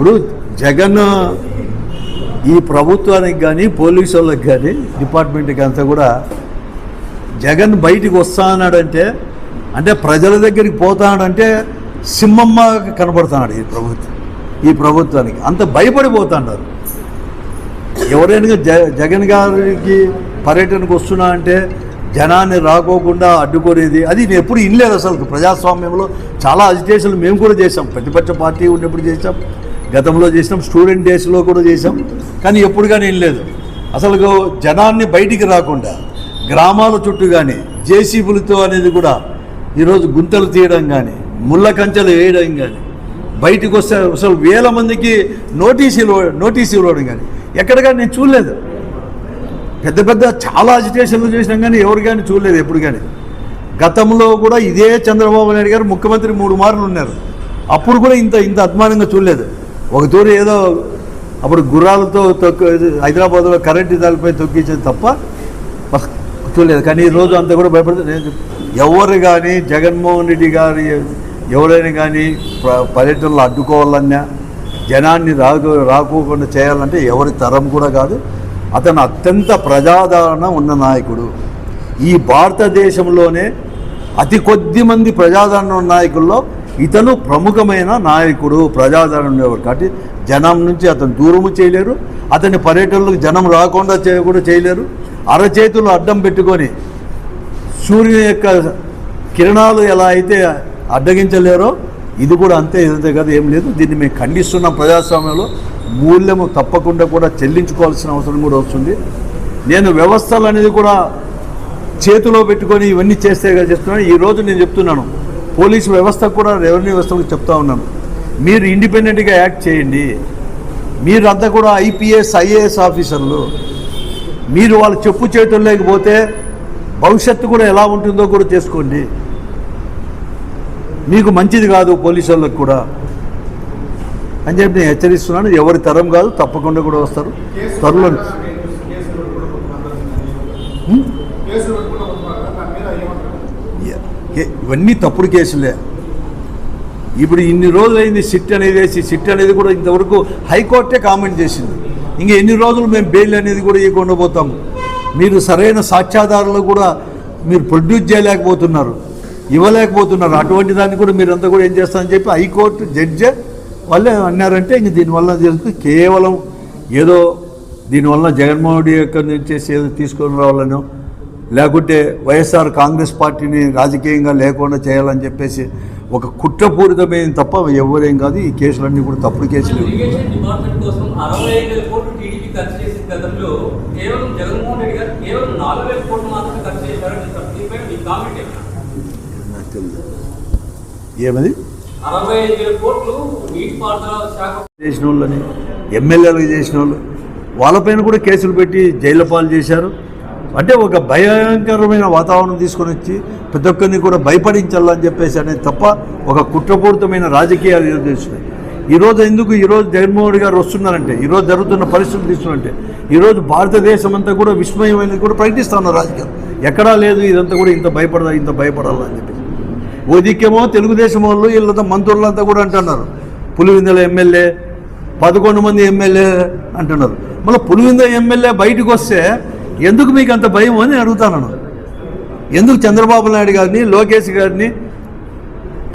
ఇప్పుడు జగన్ ఈ ప్రభుత్వానికి కానీ పోలీసు వాళ్ళకి కానీ డిపార్ట్మెంట్కి అంతా కూడా జగన్ బయటికి వస్తానాడంటే అంటే ప్రజల దగ్గరికి పోతాడంటే సింహమ్మ కనబడుతున్నాడు ఈ ప్రభుత్వం ఈ ప్రభుత్వానికి. అంత భయపడిపోతున్నారు ఎవరైనా జ జగన్ గారికి పర్యటనకు వస్తున్నా అంటే జనాన్ని రాకోకుండా అడ్డుకునేది అది నేను ఎప్పుడు ఇనలేదు అసలు ప్రజాస్వామ్యంలో. చాలా అజిటేషన్లు మేము కూడా చేసాం ప్రతిపక్ష పార్టీ ఉన్నప్పుడు చేసాం గతంలో చేసినాం స్టూడెంట్ డేస్లో కూడా చేసాం కానీ ఎప్పుడు కానీ వినలేదు అసలు జనాన్ని బయటికి రాకుండా గ్రామాల చుట్టూ కానీ జేసీబులతో అనేది కూడా ఈరోజు గుంతలు తీయడం కానీ ముళ్ళ కంచెలు వేయడం కానీ బయటికి వస్తే అసలు వేల మందికి నోటీసులు నోటీసులు ఇవ్వడం కానీ ఎక్కడ కానీ నేను చూడలేదు. పెద్ద పెద్ద చాలా అజిటేషన్లు చేసినాం కానీ ఎవరు కానీ చూడలేదు ఎప్పుడు కానీ గతంలో కూడా ఇదే చంద్రబాబు నాయుడు గారు ముఖ్యమంత్రి మూడు మార్లు ఉన్నారు. అప్పుడు కూడా ఇంత ఇంత అభిమానంగా చూడలేదు. ఒక తూరి ఏదో అప్పుడు గుర్రాలతో తొక్కు హైదరాబాద్లో కరెంటు దానిపై తొక్కించేది తప్ప చూడలేదు కానీ ఈ రోజు అంతా కూడా భయపడుతుంది నేను ఎవరు కానీ జగన్మోహన్ రెడ్డి గారి ఎవరైనా కానీ పర్యటనలు అడ్డుకోవాలన్నా జనాన్ని రాకు రాకోకుండా చేయాలంటే ఎవరి తరం కూడా కాదు. అతను అత్యంత ప్రజాదరణ ఉన్న నాయకుడు. ఈ భారతదేశంలోనే అతి కొద్ది మంది ప్రజాదరణ నాయకుల్లో ఇతను ప్రముఖమైన నాయకుడు ప్రజాదరణ ఉండేవాడు కాబట్టి జనం నుంచి అతను దూరము చేయలేరు. అతని పర్యటనలకు జనం రాకుండా చేయ కూడా చేయలేరు. అరచేతులు అడ్డం పెట్టుకొని సూర్యుని యొక్క కిరణాలు ఎలా అయితే అడ్డగించలేరో ఇది కూడా అంతే ఇదంతే కదా ఏం లేదు. దీన్ని మేము ఖండిస్తున్నాం ప్రజాస్వామ్యంలో. మూల్యము తప్పకుండా కూడా చెల్లించుకోవాల్సిన అవసరం కూడా వస్తుంది. నేను వ్యవస్థలు అనేది కూడా చేతిలో పెట్టుకొని ఇవన్నీ చేస్తే కదా చెప్తున్నాను. ఈ రోజు నేను చెప్తున్నాను. పోలీసు వ్యవస్థ కూడా రెవెన్యూ వ్యవస్థకు చెప్తా ఉన్నాను. మీరు ఇండిపెండెంట్గా యాక్ట్ చేయండి. మీరు అంతా కూడా ఐపీఎస్ ఐఏఎస్ ఆఫీసర్లు. మీరు వాళ్ళ చెప్పు చేయటం లేకపోతే భవిష్యత్తు కూడా ఎలా ఉంటుందో కూడా చేసుకోండి. మీకు మంచిది కాదు పోలీసు వాళ్ళకి కూడా. అని చెప్పి నేను హెచ్చరిస్తున్నాను. ఎవరి తరం కాదు తప్పకుండా కూడా వస్తారు. త్వరలో హ్మ్? ఏ- ఇవన్నీ తప్పుడు కేసులే. ఇప్పుడు ఇన్ని రోజులైంది సిట్ అనేది వేసి సిట్ అనేది కూడా ఇంతవరకు హైకోర్టే కామెంట్ చేసింది. ఇంకా ఎన్ని రోజులు మేము బెయిల్ అనేది కూడా ఇవ్వకుండా పోతాము. మీరు సరైన సాక్ష్యాధారాలు కూడా మీరు ప్రొడ్యూస్ చేయలేకపోతున్నారు. ఇవ్వలేకపోతున్నారు. అటువంటి దాన్ని కూడా మీరంతా కూడా ఏం చేస్తారని చెప్పి హైకోర్టు జడ్జే వాళ్ళే అన్నారంటే ఇంక దీనివల్ల తెలుసు కేవలం ఏదో దీనివల్ల జగన్మోహన్ రెడ్డి యొక్క నుంచి ఏదో తీసుకొని రావాలనో లేకుంటే వైఎస్ఆర్ కాంగ్రెస్ పార్టీని రాజకీయంగా లేకుండా చేయాలని చెప్పేసి ఒక కుట్రపూరితమైన తప్ప ఎవరేం కాదు ఈ కేసులన్నీ కూడా తప్పుడు కేసులు. ఏమది? చేసిన వాళ్ళని ఎమ్మెల్యేలకు చేసిన వాళ్ళు వాళ్ళపైన కూడా కేసులు పెట్టి జైలు పాలు చేశారు. అంటే ఒక భయంకరమైన వాతావరణం తీసుకొని వచ్చి ప్రతి ఒక్కరిని కూడా భయపడించాలని చెప్పేసి అనేది తప్ప ఒక కుట్రపూరితమైన రాజకీయాలు ఈరోజు చేస్తున్నాయి? ఈరోజు ఎందుకు ఈరోజు జగన్మోహన్ రెడ్డి గారు వస్తున్నారంటే ఈరోజు జరుగుతున్న పరిస్థితులు తీసుకున్నారంటే ఈరోజు భారతదేశం అంతా కూడా విస్మయమైనది కూడా ప్రకటిస్తా ఉన్నారు రాజకీయాలు. ఎక్కడా లేదు ఇదంతా కూడా ఇంత భయపడదా ఇంత భయపడాలని చెప్పేసి. ఓదిక్యమో తెలుగుదేశం వాళ్ళు వీళ్ళంతా మంత్రులంతా కూడా అంటున్నారు. పులివిందల ఎమ్మెల్యే పదకొండు మంది ఎమ్మెల్యే అంటున్నారు. మళ్ళీ పులివింద ఎమ్మెల్యే బయటకు వస్తే ఎందుకు మీకు అంత భయం అని అడుగుతాను ఎందుకు చంద్రబాబు నాయుడు గారిని లోకేష్ గారిని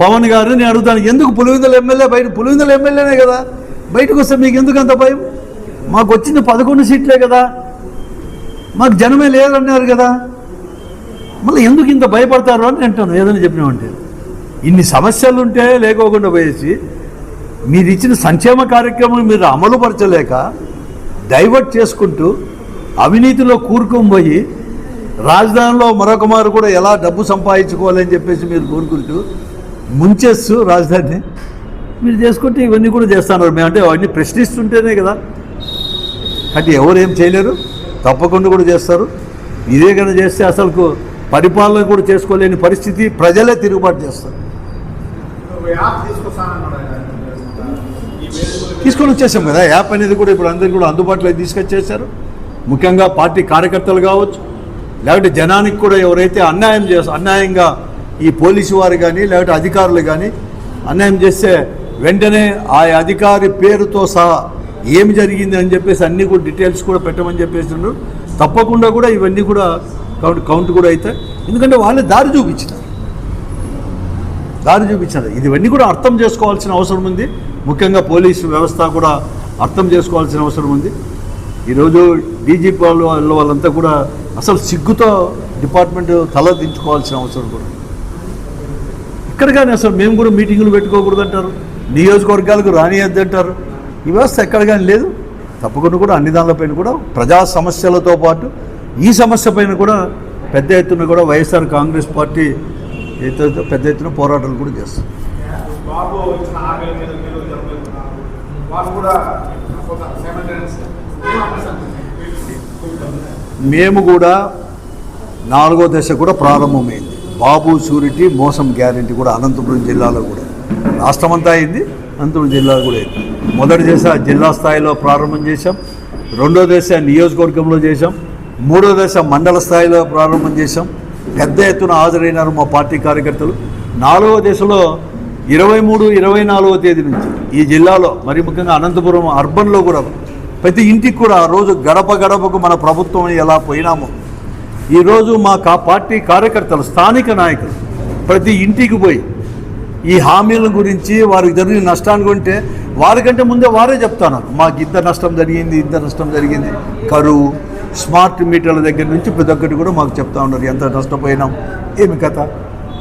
పవన్ గారిని నేను అడుగుతాను. ఎందుకు పులివిందల ఎమ్మెల్యే బయట పులివిందల ఎమ్మెల్యేనే కదా. బయటకు వస్తే మీకు ఎందుకు అంత భయం? మాకు వచ్చింది పదకొండు సీట్లే కదా. మాకు జనమే లేదన్నారు కదా. మళ్ళీ ఎందుకు ఇంత భయపడతారు అని అంటాను. ఏదని చెప్పినామంటే. ఇన్ని సమస్యలు ఉంటే లేకోకుండా పోయేసి మీరు ఇచ్చిన సంక్షేమ కార్యక్రమం మీరు అమలుపరచలేక డైవర్ట్ చేసుకుంటూ అవినీతిలో కూరుకొని పోయి రాజధానిలో మరొక మారు కూడా ఎలా డబ్బు సంపాదించుకోవాలని చెప్పేసి మీరు కోరుకుంటూ ముంచేస్తూ రాజధానిని మీరు చేసుకుంటే ఇవన్నీ కూడా చేస్తున్నారు. మేము అంటే అవన్నీ ప్రశ్నిస్తుంటేనే కదా. అంటే ఎవరు ఏం చేయలేరు. తప్పకుండా కూడా చేస్తారు. ఇదే కనుక చేస్తే అసలు పరిపాలన కూడా చేసుకోలేని పరిస్థితి ప్రజలే తిరుగుబాటు చేస్తారు. తీసుకొని వచ్చేసాం కదా. యాప్ అనేది కూడా ఇప్పుడు అందరికీ కూడా అందుబాటులోకి తీసుకొచ్చేసారు ముఖ్యంగా పార్టీ కార్యకర్తలు కావచ్చు లేకపోతే జనానికి కూడా ఎవరైతే అన్యాయం చేస్తారు అన్యాయంగా ఈ పోలీసు వారు కానీ లేకపోతే అధికారులు కానీ అన్యాయం చేస్తే వెంటనే ఆ అధికారి పేరుతో సహా ఏమి జరిగింది అని చెప్పేసి అన్నీ కూడా డీటెయిల్స్ కూడా పెట్టమని చెప్పేసిండ్రు. తప్పకుండా కూడా ఇవన్నీ కూడా కౌంట్ కౌంట్ కూడా అవుతాయి ఎందుకంటే వాళ్ళే దారి చూపించినారు. దారి చూపించారు ఇది ఇవన్నీ కూడా అర్థం చేసుకోవాల్సిన అవసరం ఉంది. ముఖ్యంగా పోలీసు వ్యవస్థ కూడా అర్థం చేసుకోవాల్సిన అవసరం ఉంది. ఈరోజు డీజీపీ వాళ్ళు వాళ్ళ వాళ్ళంతా కూడా అసలు సిగ్గుతో డిపార్ట్మెంట్ తల దించుకోవాల్సిన అవసరం కూడా. ఇక్కడ కానీ అసలు మేము కూడా మీటింగులు పెట్టుకోకూడదు అంటారు నియోజకవర్గాలకు రానియద్దు అంటారు ఈ వ్యవస్థ ఎక్కడ కానీ లేదు. తప్పకుండా కూడా అన్ని దానిలపైన కూడా ప్రజా సమస్యలతో పాటు ఈ సమస్య పైన కూడా పెద్ద ఎత్తున కూడా వైఎస్ఆర్ కాంగ్రెస్ పార్టీ ఏదైతే పెద్ద ఎత్తున పోరాటాలు కూడా చేస్తారు బాబు మేము కూడా నాలుగో దశ కూడా ప్రారంభమైంది. బాబు షూరిటీ మోసం గ్యారెంటీ కూడా అనంతపురం జిల్లాలో కూడా. రాష్ట్రమంతా అయింది అనంతపురం జిల్లాలో కూడా అయింది. మొదటి దశ జిల్లా స్థాయిలో ప్రారంభం చేశాం. రెండో దశ నియోజకవర్గంలో చేశాం. మూడో దశ మండల స్థాయిలో ప్రారంభం చేశాం. పెద్ద ఎత్తున హాజరైనారు మా పార్టీ కార్యకర్తలు. నాలుగో దశలో ఇరవై మూడు ఇరవై నాలుగో తేదీ నుంచి ఈ జిల్లాలో మరి ముఖ్యంగా అనంతపురం అర్బన్లో కూడా ప్రతి ఇంటికి కూడా ఆ రోజు గడప గడపకు మన ప్రభుత్వం ఎలా పోయినామో. ఈరోజు మా కా పార్టీ కార్యకర్తలు స్థానిక నాయకులు ప్రతి ఇంటికి పోయి ఈ హామీల గురించి వారికి జరిగిన నష్టాన్ని ఉంటే వారికంటే ముందే వారే చెప్తాను. మాకు ఇంత నష్టం జరిగింది ఇంత నష్టం జరిగింది. కరువు స్మార్ట్ మీటర్ల దగ్గర నుంచి ప్రతి ఒక్కటి కూడా మాకు చెప్తా ఉన్నారు. ఎంత నష్టపోయినాం? ఏమి కథ?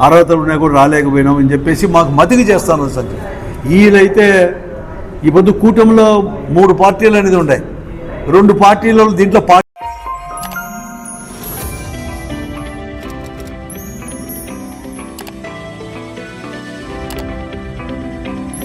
అర్హతలు ఉన్నాయి కూడా రాలేకపోయినాం అని చెప్పేసి మాకు మతికి చేస్తాను సార్ వీళ్ళైతే ఈ పొద్దు కూటమిలో మూడు పార్టీలు అనేది ఉన్నాయి రెండు పార్టీలలో దీంట్లో పార్టీ